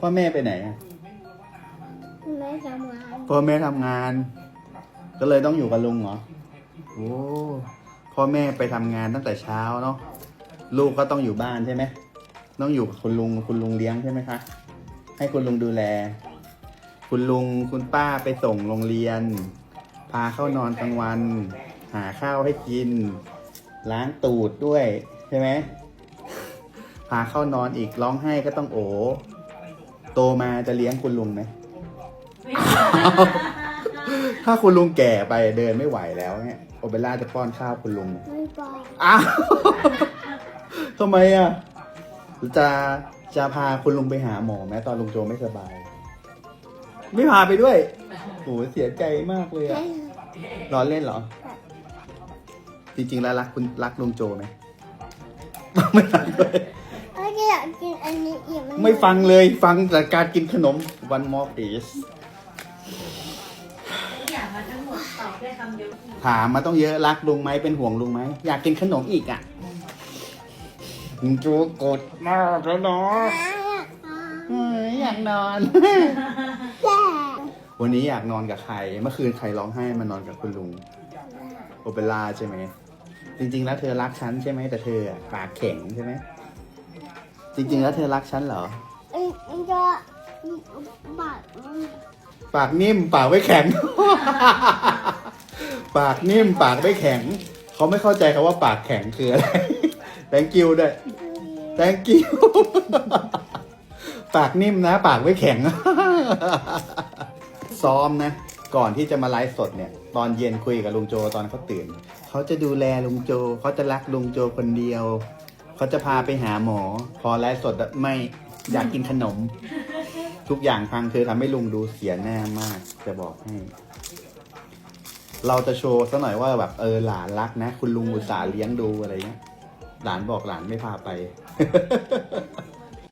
พ่อแม่ไปไหนอะไม่ทำงานพ่อแม่ทำงาน ก็เลยต้องอยู่กับลุงเหรอ โอ้ พ่อแม่ไปทำงานตั้งแต่เช้าเนาะ ลูกก็ต้องอยู่บ้านใช่ไหม ต้องอยู่กับคุณลุง คุณลุงเลี้ยงใช่ไหมคะ ให้คุณลุงดูแล คุณลุงคุณป้าไปส่งโรงเรียน พาเข้านอนกลางวัน หาข้าวให้กิน ล้างตูดด้วยใช่ไหม พาเข้านอนอีกร้องไห้ก็ต้องโอโตมาจะเลี้ยงคุณลุงไหม ถ้าคุณลุงแก่ไปเดินไม่ไหวแล้วเนี่ยโอเบร่าจะป้อนข้าวคุณลุงไม่ไปอ้าวทำไมอะจะจะพาคุณลุงไปหาหมอไหมตอนลุงโจไม่สบาย ไม่พาไปด้วยโหเสียใจมากเลยอะร้อนเล่นเหรอ จริงๆแล้วรักคุณรักลุงโจไหมไม่ฟังเลย เอ้ยอยากกินอันนี้อีกน ไม่ฟังเลยฟังแต่การกินขนม one more please ทุกอย่างมาทั้งหมดตอบได้คำเดียวคือถามมาต้องเยอะรักลุงไหมเป็นห่วงลุงไหมอยากกินขนมอีกอะลุงโจกดมากแล้วเนาะเอ้ยอยากนอนแย่วันนี้อยากนอนกับใคร เมื่อคืนใครร้องไห้มานอนกับคุณลุงโอเปร่าใช่ไหมจริงๆแล้วเธอรักฉันใช่ไหมแต่เธออะปากแข็งใช่ไหม จริง ๆ แล้วเธอรักฉันเหรอ เอ้ยมันจะบาดปากนิ่มปากไม่แข็ง ปากนิ่มปากไม่แข็ง เขาไม่เข้าใจคำว่าปากแข็งคืออะไร thank you ด้วย thank you ปากนิ่มนะ ปากไม่แข็ง ซ้อมนะ ก่อนที่จะมาไลฟ์สดเนี่ย ตอนเย็นคุยกับลุงโจตอนเขาตื่น เขาจะดูแลลุงโจ เขาจะรักลุงโจคนเดียว เขาจะพาไปหาหมอ พอไลฟ์สดไม่อยากกินขนม ทุกอย่างพังเธอทำให้ลุงดูเสียหน้ามาก จะบอกให้ เราจะโชว์ซะหน่อยว่าแบบเออหลานรักนะ คุณลุงอุตส่าห์เลี้ยงดูอะไรเงี้ยหลานบอกหลานไม่พาไป